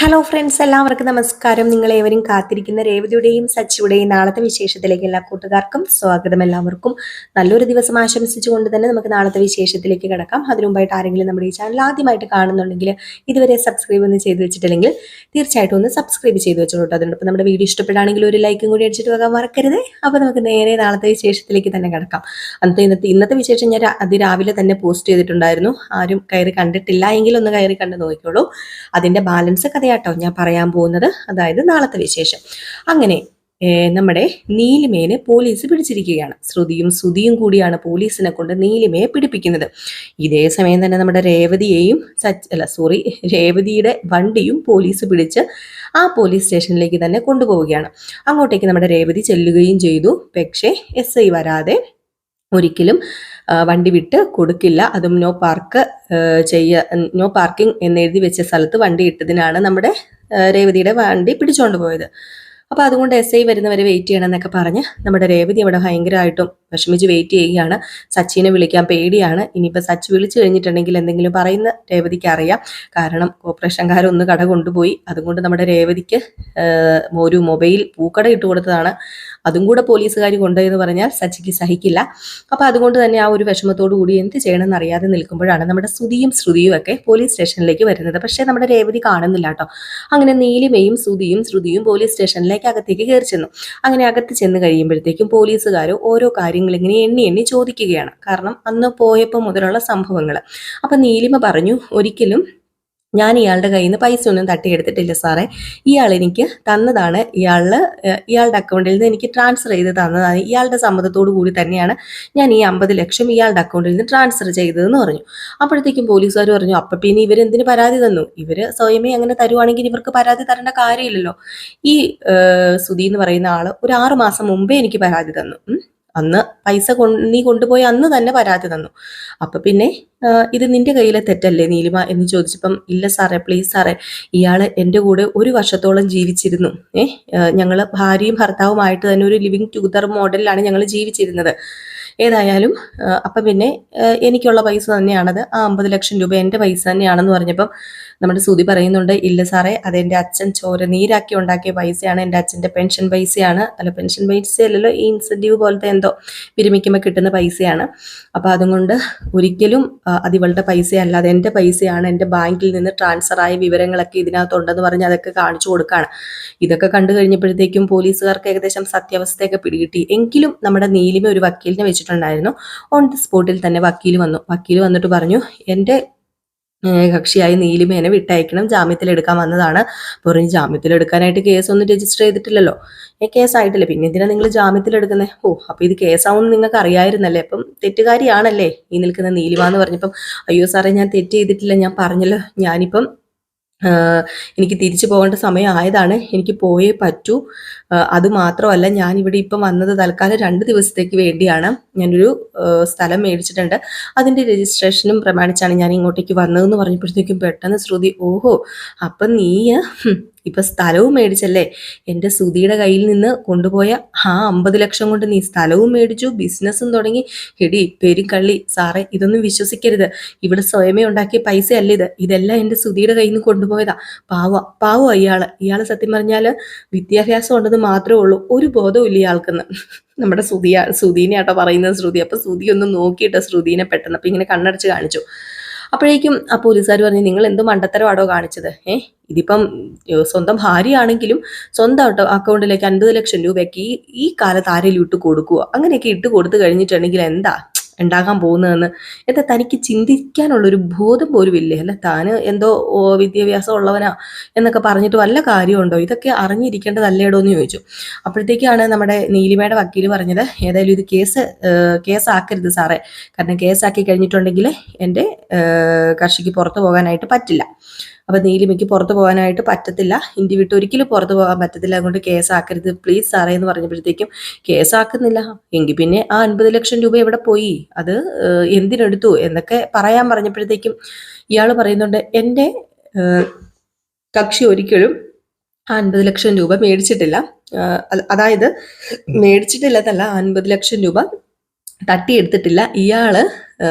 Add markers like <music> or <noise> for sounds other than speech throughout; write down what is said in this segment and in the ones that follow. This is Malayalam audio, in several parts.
ഹലോ ഫ്രണ്ട്സ് എല്ലാവർക്കും നമസ്കാരം. നിങ്ങൾ ഏവരും കാത്തിരിക്കുന്ന രേവതിയുടെയും സച്ചിയുടെയും നാളത്തെ വിശേഷത്തിലേക്ക് എല്ലാ കൂട്ടുകാർക്കും സ്വാഗതം എല്ലാവർക്കും. നല്ലൊരു ദിവസം ആശംസിച്ചുകൊണ്ട് തന്നെ നമുക്ക് നാളത്തെ വിശേഷത്തിലേക്ക് കിടക്കാം. അതിനുമുമ്പായിട്ട് ആരെങ്കിലും നമ്മുടെ ഈ ചാനൽ ആദ്യമായിട്ട് കാണുന്നുണ്ടെങ്കിൽ ഇതുവരെ സബ്സ്ക്രൈബ് ഒന്നും ചെയ്ത് വെച്ചിട്ടില്ലെങ്കിൽ തീർച്ചയായിട്ടും ഒന്ന് സബ്സ്ക്രൈബ് ചെയ്ത് വെച്ചോട്ടോ അതിനോടൊപ്പം നമ്മുടെ വീഡിയോ ഇഷ്ടപ്പെടുകയാണെങ്കിൽ ഒരു ലൈക്കും കൂടി അടിച്ചിട്ട് പോകാൻ മറക്കരുത്. അപ്പോൾ നമുക്ക് നേരെ നാളത്തെ വിശേഷത്തിലേക്ക് തന്നെ കിടക്കാം. അന്നത്തെ ഇന്നത്തെ ഇന്നത്തെ വിശേഷം ഞാൻ അതിരാവിലെ തന്നെ പോസ്റ്റ് ചെയ്തിട്ടുണ്ടായിരുന്നു. ആരും കയറി കണ്ടിട്ടില്ല എങ്കിൽ ഒന്ന് കയറി കണ്ട് നോക്കിക്കോളൂ. അതിന്റെ ബാലൻസ് കഥയാട്ടോ ഞാൻ പറയാൻ പോകുന്നത്. അതായത് നാളത്തെ വിശേഷം. അങ്ങനെ നമ്മുടെ നീലിമേനെ പോലീസ് പിടിച്ചിരിക്കുകയാണ്. ശ്രുതിയും ശ്രുതിയും കൂടിയാണ് പോലീസിനെ കൊണ്ട് നീലിമയെ പിടിപ്പിക്കുന്നത്. ഇതേ സമയം തന്നെ നമ്മുടെ രേവതിയെയും സച്ച് അല്ല സോറി രേവതിയുടെ വണ്ടിയും പോലീസ് പിടിച്ച് ആ പോലീസ് സ്റ്റേഷനിലേക്ക് തന്നെ കൊണ്ടുപോവുകയാണ്. അങ്ങോട്ടേക്ക് നമ്മുടെ രേവതി ചെല്ലുകയും ചെയ്തു. പക്ഷേ എസ് ഐ വരാതെ ഒരിക്കലും വണ്ടി വിട്ട് കൊടുക്കില്ല. അതും നോ പാർക്ക് ചെയ്യ നോ പാർക്കിംഗ് എന്നെഴുതി വെച്ച സ്ഥലത്ത് വണ്ടി ഇട്ടതിനാണ് നമ്മുടെ രേവതിയുടെ വണ്ടി പിടിച്ചുകൊണ്ട് പോയത്. അപ്പോൾ അതുകൊണ്ട് എസ് ഐ വരുന്നവരെ വെയിറ്റ് ചെയ്യണം എന്നൊക്കെ പറഞ്ഞ് നമ്മുടെ രേവതി അവിടെ ഭയങ്കരമായിട്ടും വിഷമിച്ച് വെയിറ്റ് ചെയ്യുകയാണ്. സച്ചിനെ വിളിക്കാൻ പേടിയാണ്. ഇനിയിപ്പോൾ സച്ച് വിളിച്ചു കഴിഞ്ഞിട്ടുണ്ടെങ്കിൽ എന്തെങ്കിലും പറയുന്ന രേവതിക്ക് അറിയാം. കാരണം കോർപ്പറേഷൻകാരൊന്ന് കട കൊണ്ടുപോയി. അതുകൊണ്ട് നമ്മുടെ രേവതിക്ക് ഒരു മൊബൈൽ പൂക്കട ഇട്ട് കൊടുത്തതാണ്. അതും കൂടെ പോലീസുകാർ കൊണ്ടുപോയെന്ന് പറഞ്ഞാൽ സച്ചിക്ക് സഹിക്കില്ല. അപ്പോൾ അതുകൊണ്ട് തന്നെ ആ ഒരു വിഷമത്തോടു കൂടി എന്ത് ചെയ്യണമെന്ന് അറിയാതെ നിൽക്കുമ്പോഴാണ് നമ്മുടെ ശ്രുതിയും ശ്രുതിയും ഒക്കെ പോലീസ് സ്റ്റേഷനിലേക്ക് വരുന്നത്. പക്ഷേ നമ്മുടെ രേവതി കാണുന്നില്ല കേട്ടോ. അങ്ങനെ നീലിമയും ശ്രുതിയും ശ്രുതിയും പോലീസ് സ്റ്റേഷനിലേക്ക് അകത്തേക്ക് കയറി ചെന്നു. അങ്ങനെ അകത്ത് ചെന്ന് കഴിയുമ്പോഴത്തേക്കും പോലീസുകാർ ഓരോ കാര്യങ്ങൾ ഇങ്ങനെ എണ്ണി എണ്ണി ചോദിക്കുകയാണ്. കാരണം അന്ന് പോയപ്പോൾ മുതലുള്ള സംഭവങ്ങൾ അപ്പം നീലിമ പറഞ്ഞു ഒരിക്കലും ഞാൻ ഇയാളുടെ കയ്യിൽ നിന്ന് പൈസ ഒന്നും തട്ടിയെടുത്തിട്ടില്ല സാറേ. ഇയാൾ എനിക്ക് തന്നതാണ്. ഇയാൾ ഇയാളുടെ അക്കൗണ്ടിൽ നിന്ന് എനിക്ക് ട്രാൻസ്ഫർ ചെയ്ത് തന്നതാണ്. ഇയാളുടെ സമ്മതത്തോടു കൂടി തന്നെയാണ് ഞാൻ ഈ അമ്പത് ലക്ഷം ഇയാളുടെ അക്കൗണ്ടിൽ നിന്ന് ട്രാൻസ്ഫർ ചെയ്തതെന്ന് പറഞ്ഞു. അപ്പോഴത്തേക്കും പോലീസുകാർ പറഞ്ഞു അപ്പൊ പിന്നെ ഇവരെന്തിന് പരാതി തന്നു? ഇവർ സ്വയമേ അങ്ങനെ തരുവാണെങ്കിൽ ഇവർക്ക് പരാതി തരേണ്ട കാര്യമില്ലല്ലോ. ഈ സുധി എന്ന് പറയുന്ന ആൾ ഒരു ആറുമാസം മുമ്പേ എനിക്ക് പരാതി തന്നു. അന്ന് പൈസ നീ കൊണ്ടുപോയി അന്ന് തന്നെ പരാതി തന്നു. അപ്പൊ പിന്നെ ഇത് നിന്റെ കയ്യിലെ തെറ്റല്ലേ നീലിമ എന്ന് ചോദിച്ചപ്പം ഇല്ല സാറേ പ്ലീസ് സാറേ ഇയാൾ എന്റെ കൂടെ ഒരു വർഷത്തോളം ജീവിച്ചിരുന്നു. ഏഹ് ഞങ്ങൾ ഭാര്യയും ഭർത്താവുമായിട്ട് തന്നെ ഒരു ലിവിങ് ടുഗദർ മോഡലിലാണ് ഞങ്ങൾ ജീവിച്ചിരുന്നത്. ഏതായാലും അപ്പം പിന്നെ എനിക്കുള്ള പൈസ തന്നെയാണത്. ആ അമ്പത് ലക്ഷം രൂപ എന്റെ പൈസ തന്നെയാണെന്ന് പറഞ്ഞപ്പം നമ്മുടെ സുതി പറയുന്നുണ്ട് ഇല്ല സാറേ അത് എന്റെ അച്ഛൻ ചോര നീരാക്കി ഉണ്ടാക്കിയ പൈസയാണ് എന്റെ അച്ഛന്റെ പെൻഷൻ പൈസയാണ്. അല്ല പെൻഷൻ പൈസ അല്ലല്ലോ ഈ ഇൻസെന്റീവ് പോലത്തെ എന്തോ വിരമിക്കുമ്പോൾ കിട്ടുന്ന പൈസയാണ്. അപ്പോൾ അതുകൊണ്ട് ഒരിക്കലും അത് ഇവളുടെ പൈസയല്ല അത് എന്റെ പൈസയാണ് എന്റെ ബാങ്കിൽ നിന്ന് ട്രാൻസ്ഫർ ആയ വിവരങ്ങളൊക്കെ ഇതിനകത്തുണ്ടെന്ന് പറഞ്ഞ് അതൊക്കെ കാണിച്ചു കൊടുക്കുകയാണ് ഇതൊക്കെ കണ്ടു കഴിഞ്ഞപ്പോഴത്തേക്കും പോലീസുകാർക്ക് ഏകദേശം സത്യാവസ്ഥയൊക്കെ പിടികിട്ടി. എങ്കിലും നമ്മുടെ നീലിമ ഒരു വക്കീലിനെ വെച്ചിട്ടുണ്ടായിരുന്നു. ഓൺ ദി സ്പോട്ടിൽ തന്നെ വക്കീൽ വന്നു. വക്കീൽ വന്നിട്ട് പറഞ്ഞു എന്റെ കക്ഷിയായി നീലിമേനെ വിട്ടയക്കണം ജാമ്യത്തിൽ എടുക്കാൻ വന്നതാണ്. പറഞ്ഞു ജാമ്യത്തിൽ എടുക്കാനായിട്ട് കേസ് ഒന്നും രജിസ്റ്റർ ചെയ്തിട്ടില്ലല്ലോ. ഏ കേസായിട്ടില്ല? പിന്നെ എന്തിനാണ് നിങ്ങൾ ജാമ്യത്തിൽ എടുക്കുന്നത് ഓ അപ്പോൾ ഇത് കേസാവുമെന്ന് നിങ്ങൾക്ക് അറിയായിരുന്നല്ലേ അപ്പം തെറ്റുകാരിയാണല്ലേ ഈ നിൽക്കുന്ന നീലിമ എന്ന് പറഞ്ഞപ്പം അയ്യോ സാറേ ഞാൻ തെറ്റ് ചെയ്തിട്ടില്ല ഞാൻ പറഞ്ഞല്ലോ. ഞാനിപ്പം എനിക്ക് തിരിച്ചു പോകേണ്ട സമയമായതാണ് എനിക്ക് പോയേ പറ്റൂ. അതുമാത്രമല്ല അത് മാത്രമല്ല ഞാൻ ഇവിടെ ഇപ്പം വന്നത് തൽക്കാലം രണ്ട് ദിവസത്തേക്ക് വേണ്ടിയാണ്. ഞാനൊരു സ്ഥലം മേടിച്ചിട്ടുണ്ട്. അതിന്റെ രജിസ്ട്രേഷനും പ്രമാണിച്ചാണ് ഞാൻ ഇങ്ങോട്ടേക്ക് വന്നതെന്ന് പറഞ്ഞപ്പോഴത്തേക്കും പെട്ടെന്ന് ശ്രുതി ഓഹോ അപ്പം നീ ഇപ്പൊ സ്ഥലവും മേടിച്ചല്ലേ? എന്റെ സുധിയുടെ കയ്യിൽ നിന്ന് കൊണ്ടുപോയ ആ അമ്പത് ലക്ഷം കൊണ്ട് നീ സ്ഥലവും മേടിച്ചു ബിസിനസ്സും തുടങ്ങി. എടി പെരുങ്കള്ളി സാറേ ഇതൊന്നും വിശ്വസിക്കരുത്. ഇവിടെ സ്വയമേ ഉണ്ടാക്കിയ പൈസ അല്ല ഇത്? ഇതെല്ലാം എന്റെ സുധിയുടെ കയ്യിൽ നിന്ന് കൊണ്ടുപോയതാ. പാവ പാവ ഇയാൾ ഇയാൾ സത്യം പറഞ്ഞാൽ വിദ്യാഭ്യാസം ഉണ്ടെന്ന് മാത്രമേ ഉള്ളൂ. ഒരു ബോധവും ഇയാൾക്കെന്ന്. നമ്മുടെ ശ്രുതിയ ശ്രുതിനെ ആട്ടോ പറയുന്നത് ശ്രുതി. അപ്പൊ ശ്രുതി ഒന്ന് നോക്കിയിട്ട് ശ്രുതിനെ പെട്ടെന്ന്. അപ്പൊ ഇങ്ങനെ കണ്ണടച്ച് കാണിച്ചു. അപ്പോഴേക്കും ആ പോലീസുകാർ പറഞ്ഞു നിങ്ങൾ എന്ത് മണ്ടത്തരമാണോ കാണിച്ചത്? ഏഹ് ഇതിപ്പം സ്വന്തം ഭാര്യയാണെങ്കിലും സ്വന്തം അക്കൗണ്ടിലേക്ക് അൻപത് ലക്ഷം രൂപയ്ക്ക് ഈ ഈ കാലത്ത് ആരെങ്കിലും ഇട്ട് കൊടുക്കുക അങ്ങനെയൊക്കെ ഇട്ട് കൊടുത്തു കഴിഞ്ഞിട്ടുണ്ടെങ്കിൽ എന്താ? ഉണ്ടാകാൻ പോകുന്നതെന്ന്. എന്താ തനിക്ക് ചിന്തിക്കാനുള്ളൊരു ബോധം പോലും ഇല്ലേ അല്ല താന് എന്തോ വിദ്യാഭ്യാസം ഉള്ളവനാ എന്നൊക്കെ പറഞ്ഞിട്ട് വല്ല കാര്യമുണ്ടോ? ഇതൊക്കെ അറിഞ്ഞിരിക്കേണ്ടതല്ലേടോ എന്ന് ചോദിച്ചു. അപ്പോഴത്തേക്കാണ് നമ്മുടെ നീലിമയുടെ വക്കീൽ പറഞ്ഞത് ഏതായാലും ഇത് കേസ് കേസാക്കരുത് സാറേ. കാരണം കേസാക്കി കഴിഞ്ഞിട്ടുണ്ടെങ്കിൽ എന്റെ കർഷിക്ക് പുറത്തു പോകാനായിട്ട് പറ്റില്ല. അപ്പൊ നീലിമയ്ക്ക് പുറത്തു പോകാനായിട്ട് പറ്റത്തില്ല. ഇന്ത്യ വിട്ട് ഒരിക്കലും പുറത്തു പോകാൻ പറ്റത്തില്ല. അതുകൊണ്ട് കേസാക്കരുത്. പ്ലീസ് സാറേ എന്ന് പറഞ്ഞപ്പോഴത്തേക്കും കേസാക്കുന്നില്ല. എങ്കിൽ പിന്നെ ആ അൻപത് ലക്ഷം രൂപ എവിടെ പോയി? അത് എന്തിനെടുത്തു? എന്നൊക്കെ പറയാൻ പറഞ്ഞപ്പോഴത്തേക്കും ഇയാൾ പറയുന്നുണ്ട് എന്റെ കക്ഷി ഒരിക്കലും ആ അൻപത് ലക്ഷം രൂപ മേടിച്ചിട്ടില്ല. അതായത് മേടിച്ചിട്ടില്ലെന്നല്ല അൻപത് ലക്ഷം രൂപ തട്ടിയെടുത്തിട്ടില്ല. ഇയാൾ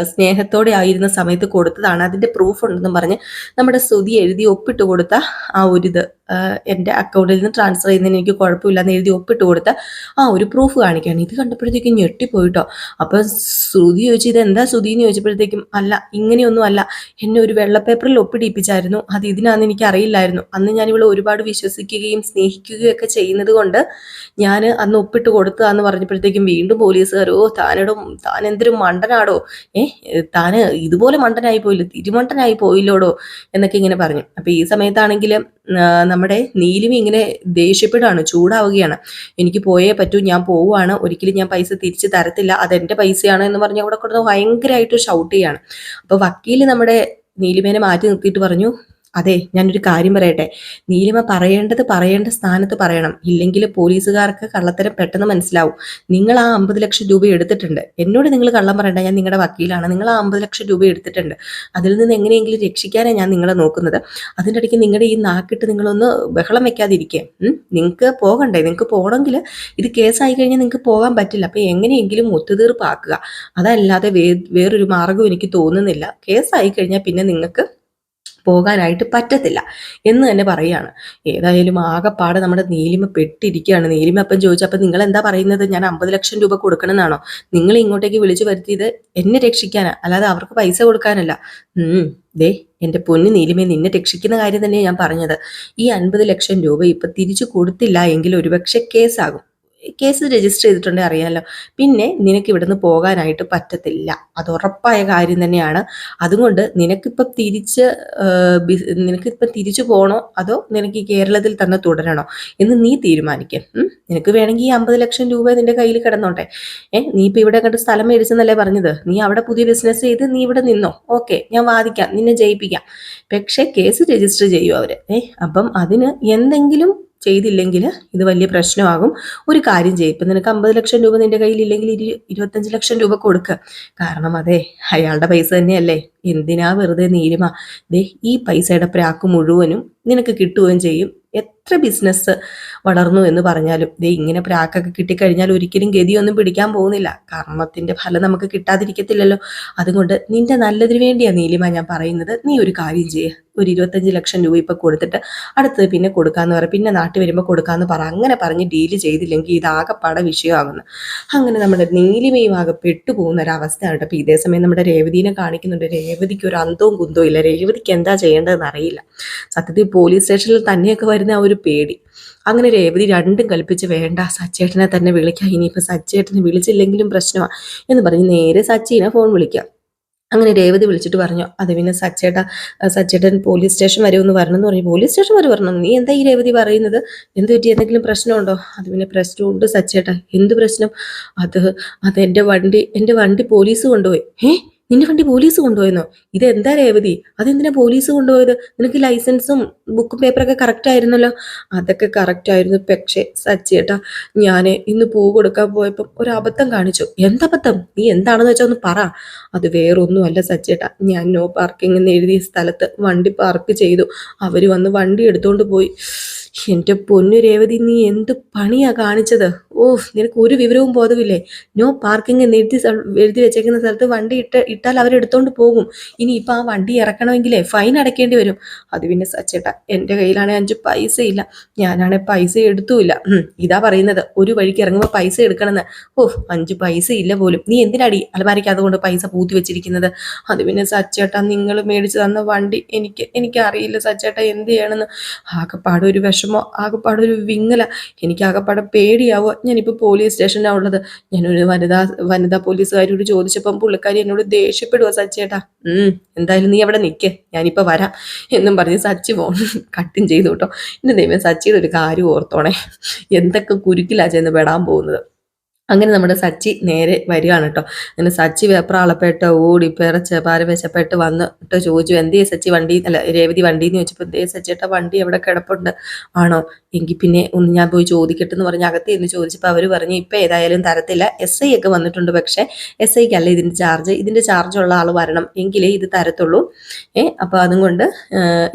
സ്നേഹത്തോടെ ആയിരുന്ന സമയത്ത് കൊടുത്തതാണ്. അതിന്റെ പ്രൂഫ് ഉണ്ടെന്ന് പറഞ്ഞ് നമ്മുടെ സ്തുതി എഴുതി ഒപ്പിട്ട് കൊടുത്ത ആ ഒരു ഇത് എന്റെ അക്കൗണ്ടിൽ നിന്ന് ട്രാൻസ്ഫർ ചെയ്യുന്നതിന് എനിക്ക് കുഴപ്പമില്ല എന്ന് എഴുതി ഒപ്പിട്ട് കൊടുത്ത ആ ഒരു പ്രൂഫ് കാണിക്കുകയാണ്. ഇത് കണ്ടപ്പോഴത്തേക്കും ഞെട്ടിപ്പോയിട്ടോ. അപ്പൊ ശ്രുതി ചോദിച്ചു ഇത് എന്താ ശ്രുതി? എന്ന് ചോദിച്ചപ്പോഴത്തേക്കും അല്ല ഇങ്ങനെയൊന്നും അല്ല. എന്നെ ഒരു വെള്ള പേപ്പറിൽ ഒപ്പിടിപ്പിച്ചായിരുന്നു. അത് ഇതിനാന്ന് എനിക്ക് അറിയില്ലായിരുന്നു. അന്ന് ഞാൻ ഇവിടെ ഒരുപാട് വിശ്വസിക്കുകയും സ്നേഹിക്കുകയും ഒക്കെ ചെയ്യുന്നത് കൊണ്ട് ഞാൻ അന്ന് ഒപ്പിട്ട് കൊടുത്തതാന്ന് പറഞ്ഞപ്പോഴത്തേക്കും വീണ്ടും പോലീസുകാരോ താനിടും താൻ എന്തൊരു മണ്ടനാടോ. ഏ താന് ഇതുപോലെ മണ്ടനായി പോയില്ല തിരുമണ്ടനായി പോയില്ലോടോ എന്നൊക്കെ ഇങ്ങനെ പറഞ്ഞു. അപ്പൊ ഈ സമയത്താണെങ്കിൽ നമ്മുടെ നീലിമി ഇങ്ങനെ ദേഷ്യപ്പെടുകയാണ് ചൂടാവുകയാണ്. എനിക്ക് പോയേ പറ്റൂ ഞാൻ പോവുകയാണ് ഒരിക്കലും ഞാൻ പൈസ തിരിച്ചു തരത്തില്ല. അതെന്റെ പൈസയാണ് എന്ന് പറഞ്ഞ് അവിടെ കൊടുത്ത് ഭയങ്കരമായിട്ട് ഷൗട്ട് ചെയ്യാണ്. അപ്പൊ വക്കീൽ നമ്മുടെ നീലിമേനെ മാറ്റി നിർത്തിയിട്ട് പറഞ്ഞു അതെ ഞാനൊരു കാര്യം പറയട്ടെ. നീലിമ പറയേണ്ടത് പറയേണ്ട സ്ഥാനത്ത് പറയണം. ഇല്ലെങ്കിൽ പോലീസുകാർക്ക് കള്ളത്തരം പെട്ടെന്ന് മനസ്സിലാവും. നിങ്ങൾ ആ അമ്പത് ലക്ഷം രൂപ എടുത്തിട്ടുണ്ട്. എന്നോട് നിങ്ങൾ കള്ളം പറയണ്ട. ഞാൻ നിങ്ങളുടെ വക്കീലാണ്. നിങ്ങൾ ആ അമ്പത് ലക്ഷം രൂപ എടുത്തിട്ടുണ്ട്. അതിൽ നിന്ന് എങ്ങനെയെങ്കിലും രക്ഷിക്കാനാണ് ഞാൻ നിങ്ങളെ നോക്കുന്നത്. അതിന്റെ ഇടയ്ക്ക് നിങ്ങളുടെ ഈ നാക്കിട്ട് നിങ്ങളൊന്ന് ബഹളം വെക്കാതിരിക്കുക നിങ്ങൾക്ക് പോകണ്ടേ? നിങ്ങൾക്ക് പോകണമെങ്കിൽ ഇത് കേസായി കഴിഞ്ഞാൽ നിങ്ങൾക്ക് പോകാൻ പറ്റില്ല. അപ്പോൾ എങ്ങനെയെങ്കിലും ഒത്തുതീർപ്പാക്കുക. അതല്ലാതെ വേ വേറൊരു മാർഗവും എനിക്ക് തോന്നുന്നില്ല. കേസായി കഴിഞ്ഞാൽ പിന്നെ നിങ്ങൾക്ക് പോകാനായിട്ട് പറ്റത്തില്ല. എന്ന് തന്നെ പറയുകയാണ് ഏതായാലും ആകെപ്പാടെ നമ്മുടെ നീലിമ പെട്ടിരിക്കുകയാണ്. നീലിമ അപ്പം ചോദിച്ചപ്പോൾ നിങ്ങൾ എന്താ പറയുന്നത്? ഞാൻ അമ്പത് ലക്ഷം രൂപ കൊടുക്കണമെന്നാണോ? നിങ്ങൾ ഇങ്ങോട്ടേക്ക് വിളിച്ചു വരുത്തിയത് എന്നെ രക്ഷിക്കാനാണ് അല്ലാതെ അവർക്ക് പൈസ കൊടുക്കാനല്ല. ദേ എന്റെ പൊന്നു നീലിമേ നിന്നെ രക്ഷിക്കുന്ന കാര്യം തന്നെ ഞാൻ പറഞ്ഞത്. ഈ അൻപത് ലക്ഷം രൂപ ഇപ്പം തിരിച്ചു കൊടുത്തില്ല എങ്കിൽ ഒരുപക്ഷെ കേസാകും. കേസ് രജിസ്റ്റർ ചെയ്തിട്ടുണ്ട് അറിയാമല്ലോ പിന്നെ നിനക്ക് ഇവിടുന്ന് പോകാനായിട്ട് പറ്റത്തില്ല. അത് ഉറപ്പായ കാര്യം തന്നെയാണ്. അതുകൊണ്ട് നിനക്കിപ്പം തിരിച്ച് നിനക്കിപ്പം തിരിച്ചു പോകണോ അതോ നിനക്ക് കേരളത്തിൽ തന്നെ തുടരണോ? എന്ന് നീ തീരുമാനിക്കും. നിനക്ക് വേണമെങ്കിൽ ഈ അമ്പത് ലക്ഷം രൂപ നിന്റെ കയ്യിൽ കിടന്നോട്ടെ. ഏ? നീ ഇപ്പം ഇവിടെ കണ്ട് സ്ഥലം മേടിച്ചെന്നല്ലേ പറഞ്ഞത്? നീ അവിടെ പുതിയ ബിസിനസ് ചെയ്ത് നീ ഇവിടെ നിന്നോ? ഓക്കെ ഞാൻ വാദിക്കാം. നിന്നെ ജയിപ്പിക്കാം. പക്ഷേ കേസ് രജിസ്റ്റർ ചെയ്യും അവർ? ഏ? അപ്പം അതിന് എന്തെങ്കിലും ചെയ്തില്ലെങ്കിൽ ഇത് വലിയ പ്രശ്നമാകും. ഒരു കാര്യം ചെയ്യും. ഇപ്പം നിനക്ക് അമ്പത് ലക്ഷം രൂപ നിന്റെ കയ്യിൽ ഇല്ലെങ്കിൽ ഇരു ഇരുപത്തഞ്ച് ലക്ഷം രൂപ കൊടുക്കുക കാരണം അതെ അയാളുടെ പൈസ തന്നെയല്ലേ? എന്തിനാ വെറുതെ നീരുമാ? ദേ ഈ പൈസയുടെ പ്രാക്ക് മുഴുവനും നിനക്ക് കിട്ടുകയും ചെയ്യും. എത്ര ബിസിനസ് വളർന്നു എന്ന് പറഞ്ഞാലും ദേ ഇങ്ങനെ പ്രാക്കൊക്കെ കിട്ടിക്കഴിഞ്ഞാൽ ഒരിക്കലും ഗതിയൊന്നും പിടിക്കാൻ പോകുന്നില്ല. കർമ്മത്തിന്റെ ഫലം നമുക്ക് കിട്ടാതിരിക്കത്തില്ലല്ലോ. അതുകൊണ്ട് നിന്റെ നല്ലതിന് വേണ്ടിയാണ് നീലിമ ഞാൻ പറയുന്നത്. നീ ഒരു കാര്യം ചെയ്യുക ഒരു ഇരുപത്തഞ്ച് ലക്ഷം രൂപ ഇപ്പം കൊടുത്തിട്ട് അടുത്തത് പിന്നെ കൊടുക്കാമെന്ന് പറ. പിന്നെ നാട്ടിൽ വരുമ്പോൾ കൊടുക്കാമെന്ന് പറ. അങ്ങനെ പറഞ്ഞ് ഡീൽ ചെയ്തില്ലെങ്കിൽ ഇതാകെ പട വിഷയമാകുന്നു. അങ്ങനെ നമ്മുടെ നീലിമയും ആകെ പെട്ടുപോകുന്ന ഒരു അവസ്ഥയാണ് കേട്ടോ. അപ്പോൾ ഇതേ സമയം നമ്മുടെ രേവതിനെ കാണിക്കുന്നുണ്ട്. രേവതിക്ക് ഒരു അന്തവും കുന്തവും ഇല്ല. രേവതിക്ക് എന്താ ചെയ്യേണ്ടതെന്ന് അറിയില്ല. സത്യത്തിൽ പോലീസ് സ്റ്റേഷനിൽ തന്നെയൊക്കെ വരുന്ന ആ ഒരു പേടി. അങ്ങനെ രേവതി രണ്ടും കൽപ്പിച്ച് വേണ്ട സച്ചേട്ടനെ തന്നെ വിളിക്കാം. ഇനിയിപ്പോൾ സച്ചേട്ടനെ വിളിച്ചില്ലെങ്കിലും പ്രശ്നമാണ് എന്ന് പറഞ്ഞ് നേരെ സച്ചീനെ ഫോൺ വിളിക്കാം. അങ്ങനെ രേവതി വിളിച്ചിട്ട് പറഞ്ഞു അത് പിന്നെ സച്ചേട്ട സച്ചേട്ടൻ പോലീസ് സ്റ്റേഷൻ വരും ഒന്ന് വരണം എന്ന് പറഞ്ഞു. പോലീസ് സ്റ്റേഷൻ വരെ വരണം? നീ എന്താ ഈ രേവതി പറയുന്നത്? എന്ത് പറ്റി? എന്തെങ്കിലും പ്രശ്നമുണ്ടോ? അത് പിന്നെ പ്രശ്നമുണ്ട് സച്ചേട്ട. എന്ത് പ്രശ്നം? അത് അത് എന്റെ വണ്ടി എന്റെ വണ്ടി പോലീസ് കൊണ്ടുപോയി. ഏ? നിന്റെ വണ്ടി പോലീസ് കൊണ്ടുപോയെന്നോ? ഇതെന്താ രേവതി? അതെന്തിനാ പോലീസ് കൊണ്ടുപോയത്? നിനക്ക് ലൈസൻസും ബുക്കും പേപ്പറൊക്കെ കറക്റ്റ് ആയിരുന്നല്ലോ? അതൊക്കെ കറക്റ്റ് ആയിരുന്നു. പക്ഷേ സച്ചേട്ടാ ഞാൻ ഇന്ന് പൂ കൊടുക്കാൻ പോയപ്പോൾ ഒരു അബദ്ധം കാണിച്ചു. എന്തബദ്ധം? നീ എന്താണെന്ന് വെച്ചാൽ ഒന്ന് പറ. അത് വേറൊന്നുമല്ല സച്ചേട്ടാ ഞാൻ നോ പാർക്കിംഗ് എന്ന് എഴുതിയ സ്ഥലത്ത് വണ്ടി പാർക്ക് ചെയ്തു. അവർ വന്ന് വണ്ടി എടുത്തുകൊണ്ട് പോയി. എന്റെ പൊന്നു രേവതി നീ എന്ത് പണിയാ കാണിച്ചത്? ഓ നിനക്ക് ഒരു വിവരവും ബോധമില്ലേ നോ പാർക്കിംഗ് എഴുതി എഴുതി വെച്ചേക്കുന്ന സ്ഥലത്ത് വണ്ടി ഇട്ട് ഇട്ടാൽ അവരെടുത്തോണ്ട് പോകും. ഇനി ഇപ്പം ആ വണ്ടി ഇറക്കണമെങ്കിലേ ഫൈൻ അടയ്ക്കേണ്ടി വരും. അത് പിന്നെ സച്ചേട്ട എന്റെ കയ്യിലാണെങ്കിൽ അഞ്ച് പൈസ ഇല്ല ഞാനാണെ പൈസ എടുത്തുമില്ല. ഇതാ പറയുന്നത്. ഒരു വഴിക്ക് ഇറങ്ങുമ്പോൾ പൈസ എടുക്കണമെന്ന്. ഓഹ് അഞ്ച് പൈസ ഇല്ല പോലും. നീ എന്തിനാടി അലമാരിക്ക് അതുകൊണ്ട് പൈസ പൂത്തി വെച്ചിരിക്കുന്നത്? അത് പിന്നെ സച്ചേട്ട നിങ്ങൾ മേടിച്ചു തന്ന വണ്ടി എനിക്ക് എനിക്കറിയില്ല സച്ചേട്ട എന്ത് ചെയ്യണമെന്ന്. ആകെപ്പാടെ ഒരു വിഷമോ ആകെപ്പാടെ ഒരു വിങ്ങല. എനിക്ക് ആകെപ്പാടെ പേടിയാവോ ഞാനിപ്പോൾ പോലീസ് സ്റ്റേഷനിലാണ് ഉള്ളത്. ഞാനൊരു വനിതാ വനിതാ പോലീസുകാരോട് ചോദിച്ചപ്പം പുള്ളിക്കാരി എന്നോട് ദേഷ്യപ്പെടുക സച്ചേട്ടാ എന്തായാലും നീ അവിടെ നിൽക്കേ ഞാനിപ്പോൾ വരാം എന്നും പറഞ്ഞ് സച്ചി ഫോൺ കട്ടും ചെയ്തു കേട്ടോ. എന്റെ ദൈവം സച്ചിയുടെ ഒരു കാര്യം ഓർത്തോണേ. എന്തൊക്കെ കുരുക്കിലാ ചെന്ന് പെടാൻ പോകുന്നത്. അങ്ങനെ നമ്മുടെ സച്ചി നേരെ വരികയാണ് കേട്ടോ അങ്ങനെ സച്ചി വെപ്രാളപ്പെട്ട് ഓടി പിറച്ച് പാരവേശപ്പെട്ട് വന്നിട്ട് ചോദിച്ചു എന്തേ സച്ചി വണ്ടി? അല്ല രേവതി വണ്ടി എന്ന് ചോദിച്ചപ്പോൾ എന്തേ സച്ചിട്ട വണ്ടി എവിടെ കിടപ്പുണ്ട്? ആണോ? എങ്കിൽ പിന്നെ ഒന്ന് ഞാൻ പോയി ചോദിക്കട്ടെന്ന് പറഞ്ഞ് അകത്ത് എന്ന് ചോദിച്ചപ്പോൾ അവർ പറഞ്ഞു ഇപ്പം ഏതായാലും തരത്തില്ല. എസ് ഐ ഒക്കെ വന്നിട്ടുണ്ട് പക്ഷേ എസ് ഐക്ക് അല്ല ഇതിന്റെ ചാർജ് ഇതിന്റെ ചാർജുള്ള ആൾ വരണം. എങ്കിലേ ഇത് തരത്തുള്ളൂ. ഏ അപ്പോൾ അതുകൊണ്ട്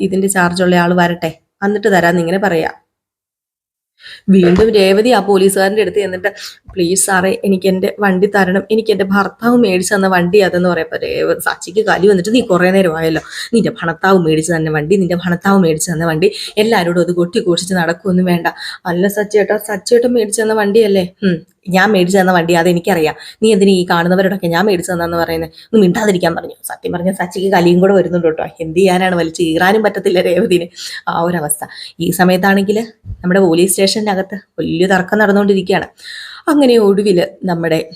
ഇതിന്റെ ചാർജുള്ള ആൾ വരട്ടെ. എന്നിട്ട് തരാമെന്ന് ഇങ്ങനെ പറയാം. വീണ്ടും രേവതി ആ പോലീസുകാരന്റെ അടുത്ത് എന്നിട്ട് പ്ലീസ് സാറേ എനിക്ക് എന്റെ വണ്ടി തരണം. എനിക്ക് എന്റെ ഭർത്താവ് മേടിച്ചു തന്ന വണ്ടി അതെന്ന് പറയപ്പോൾ രേവ സച്ചിക്ക് കലി വന്നിട്ട് നീ കുറേ നേരമായല്ലോ നിന്റെ ഭർത്താവ് മേടിച്ചു തന്ന വണ്ടി നിന്റെ ഭർത്താവ് മേടിച്ചു തന്ന വണ്ടി എല്ലാവരോടും അത് കൊട്ടി ഘോഷിച്ച് നടക്കുമൊന്നും വേണ്ട. അല്ല സച്ചേട്ടാ സച്ചേട്ടൻ മേടിച്ചു തന്ന വണ്ടിയല്ലേ? ഞാൻ മേടിച്ചു തന്ന വണ്ടി അത് എനിക്കറിയാം. നീ എന്തിനീ ഈ കാണുന്നവരോടൊക്കെ ഞാൻ മേടിച്ചു തന്നെന്ന് പറയുന്നത് ഒന്ന് മിണ്ടാതിരിക്കാൻ പറഞ്ഞു. സത്യം പറഞ്ഞാൽ സച്ചിക്ക് കലിയും കൂടെ വരുന്നുണ്ട് കേട്ടോ. എന്ത് ചെയ്യാനാണ് വലിച്ച് ഈറാനും പറ്റത്തില്ല രേവതിന്. ആ ഒരവസ്ഥ. ഈ സമയത്താണെങ്കിൽ നമ്മുടെ പോലീസ് സ്റ്റേഷനകത്ത് വലിയ തർക്കം നടന്നുകൊണ്ടിരിക്കുകയാണ്. അങ്ങനെ ഒടുവിൽ നമ്മുടെ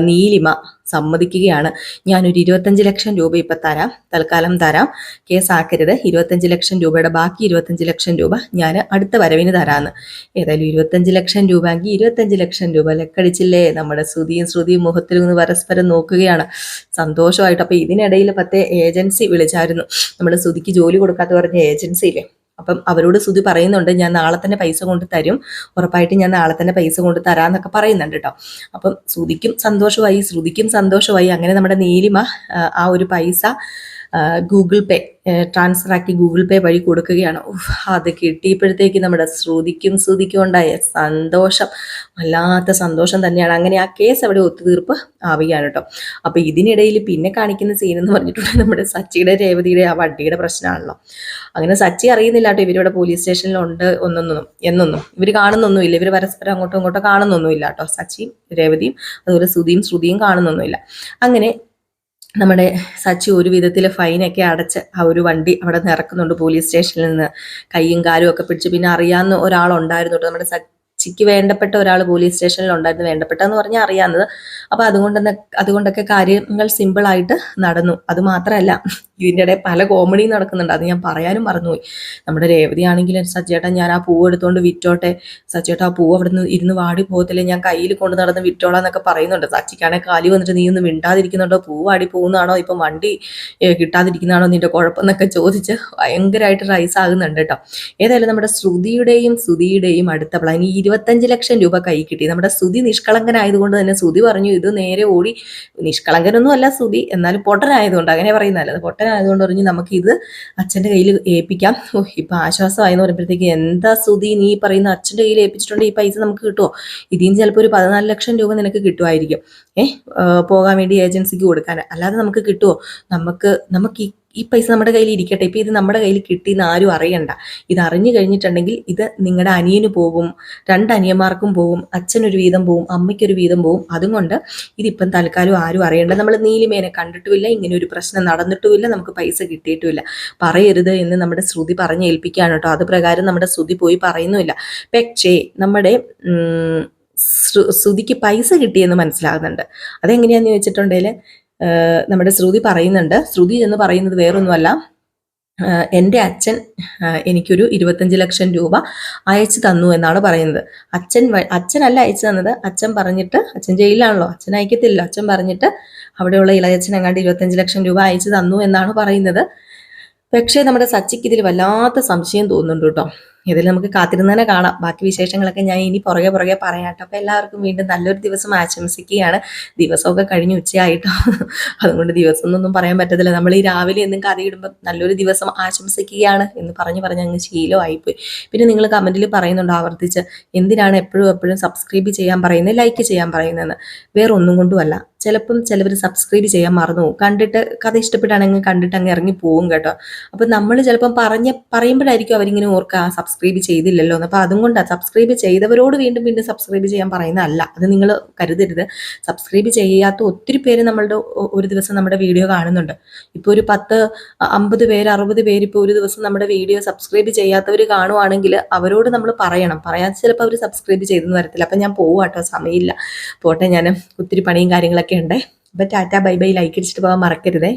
നീലിമ സമ്മതിക്കുകയാണ്. ഞാനൊരു ഇരുപത്തഞ്ച് ലക്ഷം രൂപ ഇപ്പം തരാം. തൽക്കാലം തരാം. കേസാക്കരുത്. ഇരുപത്തഞ്ച് ലക്ഷം രൂപയുടെ ബാക്കി ഇരുപത്തഞ്ച് ലക്ഷം രൂപ ഞാൻ അടുത്ത വരവിന് തരാമെന്ന് ഏതായാലും ഇരുപത്തഞ്ച് ലക്ഷം രൂപ എങ്കിൽ ഇരുപത്തഞ്ച് ലക്ഷം രൂപ ലെക്കടിച്ചില്ലേ? നമ്മുടെ ശ്രുതിയും ശ്രുതിയും മുഖത്തിൽ നിന്ന് പരസ്പരം നോക്കുകയാണ്. സന്തോഷമായിട്ട്. അപ്പോൾ ഇതിനിടയിൽ പത്തേ ഏജൻസി വിളിച്ചായിരുന്നു. നമ്മുടെ ശ്രുതിക്ക് ജോലി കൊടുക്കാത്ത പറഞ്ഞ ഏജൻസി ഇല്ലേ? അപ്പം അവരോട് ശ്രുതി പറയുന്നുണ്ട് ഞാൻ നാളെ തന്നെ പൈസ കൊണ്ട് തരും. ഉറപ്പായിട്ട് ഞാൻ നാളെ തന്നെ പൈസ കൊണ്ട് തരാമെന്നൊക്കെ പറയുന്നുണ്ട് കേട്ടോ അപ്പം ശ്രുതിക്കും സന്തോഷമായി ശ്രുതിക്കും സന്തോഷമായി. അങ്ങനെ നമ്മുടെ നീലിമ ആ, ഒരു പൈസ ഗൂഗിൾ പേ ട്രാൻസ്ഫർ ആക്കി ഗൂഗിൾ പേ വഴി കൊടുക്കുകയാണ്. അത് കിട്ടിയപ്പോഴത്തേക്ക് നമ്മുടെ ശ്രുതിക്കും ശ്രുതിക്കും ഉണ്ടായ സന്തോഷം. വല്ലാത്ത സന്തോഷം തന്നെയാണ്. അങ്ങനെ ആ കേസ് അവിടെ ഒത്തുതീർപ്പ് ആവുകയാണ് കേട്ടോ. അപ്പൊ ഇതിനിടയിൽ പിന്നെ കാണിക്കുന്ന സീൻ എന്ന് പറഞ്ഞിട്ടുണ്ടെങ്കിൽ നമ്മുടെ സച്ചിയുടെ രേവതിയുടെ ആ വട്ടിയുടെ പ്രശ്നമാണല്ലോ. അങ്ങനെ സച്ചി അറിയുന്നില്ല കേട്ടോ ഇവരിവിടെ പോലീസ് സ്റ്റേഷനിലുണ്ട് ഒന്നൊന്നും എന്നൊന്നും. ഇവർ കാണുന്നൊന്നുമില്ല. ഇവർ പരസ്പരം അങ്ങോട്ടും ഇങ്ങോട്ടും കാണുന്നൊന്നുമില്ല കേട്ടോ. സച്ചിയും രേവതിയും അതുപോലെ ശ്രുതിയും ശ്രുതിയും കാണുന്നൊന്നുമില്ല. അങ്ങനെ നമ്മുടെ സച്ചി ഒരു വിധത്തിൽ ഫൈനൊക്കെ അടച്ച് ആ ഒരു വണ്ടി അവിടെ നിന്ന് ഇറക്കുന്നുണ്ട് പോലീസ് സ്റ്റേഷനിൽ നിന്ന്. കയ്യും കാലും ഒക്കെ പിടിച്ച് പിന്നെ അറിയാവുന്ന ഒരാളുണ്ടായിരുന്നു നമ്മുടെ സച്ചിക്ക് വേണ്ടപ്പെട്ട ഒരാൾ പോലീസ് സ്റ്റേഷനിൽ ഉണ്ടായിരുന്നു വേണ്ടപ്പെട്ടെന്ന് പറഞ്ഞാൽ അറിയാവുന്നത്. അപ്പോൾ അതുകൊണ്ട് അതുകൊണ്ടൊക്കെ കാര്യങ്ങൾ സിമ്പിളായിട്ട് നടന്നു. അത് മാത്രമല്ല ഇതിന്റെ ഇടയിൽ പല കോമഡി നടക്കുന്നുണ്ട്. അത് ഞാൻ പറയാനും മറന്നുപോയി. നമ്മുടെ രേവതി ആണെങ്കിൽ സച്ചേട്ടാ ഞാൻ ആ പൂവ് എടുത്തുകൊണ്ട് വിറ്റോട്ടെ. സച്ചേട്ടാ ആ പൂവ് അവിടെ നിന്ന് ഇരുന്ന് വാടി പോകത്തില്ലേ? ഞാൻ കയ്യിൽ കൊണ്ട് നടന്ന് വിറ്റോളാം എന്നൊക്കെ പറയുന്നുണ്ട്. സച്ചിക്കാണെങ്കിൽ കാലി വന്നിട്ട് നീ ഒന്ന് മിണ്ടാതിരിക്കുന്നുണ്ടോ? പൂവ് വാടി പോകുന്നതാണോ? ഇപ്പം വണ്ടി കിട്ടാതിരിക്കുന്നതാണോ നിന്റെ കുഴപ്പം എന്നൊക്കെ ചോദിച്ച് ഭയങ്കരമായിട്ട് റൈസ് ആകുന്നുണ്ട് കേട്ടോ. ഏതായാലും നമ്മുടെ ശ്രുതിയുടെയും ശ്രുതിയുടെയും അടുത്ത പ്ലാൻ ഈ ഇരുപത്തഞ്ച് ലക്ഷം രൂപ കൈ കിട്ടി. നമ്മുടെ സുതി നിഷ്കളങ്കനായതുകൊണ്ട് തന്നെ സുതി പറഞ്ഞു ഇത് നേരെ ഓടി. നിഷ്കളങ്കനൊന്നും അല്ല സുതി എന്നാലും പൊട്ടനായതുകൊണ്ട് അങ്ങനെ പറയുന്നതല്ല. പൊട്ടനായതുകൊണ്ട് പറഞ്ഞു നമുക്ക് ഇത് അച്ഛന്റെ കയ്യിൽ ഏൽപ്പിക്കാം. ഇപ്പം ആശ്വാസമായെന്ന് പറയുമ്പോഴത്തേക്ക് എന്താ സുതി നീ പറയുന്ന അച്ഛന്റെ കയ്യിൽ ഏൽപ്പിച്ചിട്ടുണ്ടെങ്കിൽ ഈ പൈസ നമുക്ക് കിട്ടുമോ ഇതിന് ചിലപ്പോൾ ഒരു പതിനാല് ലക്ഷം രൂപ നിനക്ക് കിട്ടുമായിരിക്കും. ഏഹ് പോകാൻ വേണ്ടി ഏജൻസിക്ക് കൊടുക്കാൻ. അല്ലാതെ നമുക്ക് കിട്ടുമോ നമുക്ക് നമുക്ക് ഈ ഈ പൈസ നമ്മുടെ കയ്യിൽ ഇരിക്കട്ടെ. ഇപ്പം ഇത് നമ്മുടെ കയ്യിൽ കിട്ടി എന്ന് ആരും അറിയണ്ട. ഇത് അറിഞ്ഞു കഴിഞ്ഞിട്ടുണ്ടെങ്കിൽ ഇത് നിങ്ങളുടെ അനിയന് പോകും രണ്ട് അനിയന്മാർക്കും പോകും അച്ഛനൊരു വീതം പോവും അമ്മയ്ക്കൊരു വീതം പോവും അതുകൊണ്ട് ഇതിപ്പം തൽക്കാലം ആരും അറിയണ്ട. നമ്മൾ നീലിമേനെ കണ്ടിട്ടുമില്ല ഇങ്ങനെ ഒരു പ്രശ്നം നടന്നിട്ടുമില്ല നമുക്ക് പൈസ കിട്ടിയിട്ടുമില്ല. പറയരുത് എന്ന് നമ്മുടെ ശ്രുതി പറഞ്ഞ് ഏൽപ്പിക്കുകയാണ് കേട്ടോ. അത് പ്രകാരം നമ്മുടെ ശ്രുതി പോയി പറയുന്നുമില്ല. പക്ഷേ നമ്മുടെ ശ്രുതിക്ക് പൈസ കിട്ടിയെന്ന് മനസ്സിലാകുന്നുണ്ട്. അതെങ്ങനെയാന്ന് ചോദിച്ചിട്ടുണ്ടെങ്കിൽ നമ്മുടെ ശ്രുതി പറയുന്നുണ്ട്. ശ്രുതി എന്ന് പറയുന്നത് വേറൊന്നുമല്ല. എന്റെ അച്ഛൻ എനിക്കൊരു ഇരുപത്തഞ്ച് ലക്ഷം രൂപ അയച്ചു തന്നു എന്നാണ് പറയുന്നത്. അച്ഛൻ അച്ഛനല്ല അയച്ചു തന്നത്. അച്ഛൻ പറഞ്ഞിട്ട് അച്ഛൻ ജയിലിലാണല്ലോ. അച്ഛൻ അയക്കത്തില്ല അച്ഛൻ പറഞ്ഞിട്ട് അവിടെയുള്ള ഇളയച്ഛൻ എങ്ങാണ്ട് ഇരുപത്തഞ്ച് ലക്ഷം രൂപ അയച്ചു തന്നു എന്നാണ് പറയുന്നത്. പക്ഷേ നമ്മുടെ സച്ചിക്ക് ഇതിൽ വല്ലാത്ത സംശയം തോന്നുന്നുണ്ട് കേട്ടോ. ഇതിൽ നമുക്ക് കാത്തിരുന്ന് തന്നെ കാണാം. ബാക്കി വിശേഷങ്ങളൊക്കെ ഞാൻ ഇനി പുറകെ പുറകെ പറയാം കേട്ടോ അപ്പോൾ എല്ലാവർക്കും വീണ്ടും നല്ലൊരു ദിവസം ആശംസിക്കുകയാണ്. ദിവസമൊക്കെ കഴിഞ്ഞ് ഉച്ചയായിട്ടോ. <laughs> അതുകൊണ്ട് ദിവസം എന്നൊന്നും പറയാൻ പറ്റത്തില്ല. നമ്മൾ ഈ രാവിലെ എന്നും കറി ഇടുമ്പോൾ നല്ലൊരു ദിവസം ആശംസിക്കുകയാണ് എന്ന് പറഞ്ഞു പറഞ്ഞ് അങ്ങ് ശീലമായിപ്പോയി. പിന്നെ നിങ്ങൾ കമന്റിൽ പറയുന്നുണ്ട് ആവർത്തിച്ച് എന്തിനാണ് എപ്പോഴും എപ്പോഴും സബ്സ്ക്രൈബ് ചെയ്യാൻ പറയുന്നത് ലൈക്ക് ചെയ്യാൻ പറയുന്നതെന്ന്. വേറെ ഒന്നും കൊണ്ടുമല്ല. ചിലപ്പം ചിലവർ സബ്സ്ക്രൈബ് ചെയ്യാൻ മറന്നു പോകും. കണ്ടിട്ട് കഥ ഇഷ്ടപ്പെട്ടാണെങ്കിൽ കണ്ടിട്ട് അങ്ങ് ഇറങ്ങി പോകും കേട്ടോ. അപ്പം നമ്മൾ ചിലപ്പം പറഞ്ഞ പറയുമ്പോഴായിരിക്കും അവരിങ്ങനെ ഓർക്കുക സബ്സ്ക്രൈബ് ചെയ്തില്ലല്ലോ എന്ന്. അപ്പോൾ അതും കൊണ്ടാണ് സബ്സ്ക്രൈബ് ചെയ്തവരോട് വീണ്ടും വീണ്ടും സബ്സ്ക്രൈബ് ചെയ്യാൻ പറയുന്നതല്ല. അത് നിങ്ങൾ കരുതരുത്. സബ്സ്ക്രൈബ് ചെയ്യാത്ത ഒത്തിരി പേര് നമ്മളുടെ ഒരു ദിവസം നമ്മുടെ വീഡിയോ കാണുന്നുണ്ട്. ഇപ്പോൾ ഒരു പത്ത് അമ്പത് പേര് അറുപത് പേര് ഇപ്പോൾ ഒരു ദിവസം നമ്മുടെ വീഡിയോ സബ്സ്ക്രൈബ് ചെയ്യാത്തവർ കാണുവാണെങ്കിൽ അവരോട് നമ്മൾ പറയണം. പറയാൻ ചിലപ്പോൾ അവർ സബ്സ്ക്രൈബ് ചെയ്തെന്ന് വരത്തില്ല. അപ്പം ഞാൻ പോവാട്ടോ സമയമില്ല. പോട്ടെ ഞാൻ ഒത്തിരി പണിയും കാര്യങ്ങളൊക്കെ ഉണ്ട് അപ്പം ടാറ്റ ബൈ ബൈ ലൈക്ക് അടിച്ചിട്ട് പോകാൻ മറക്കരുതേ.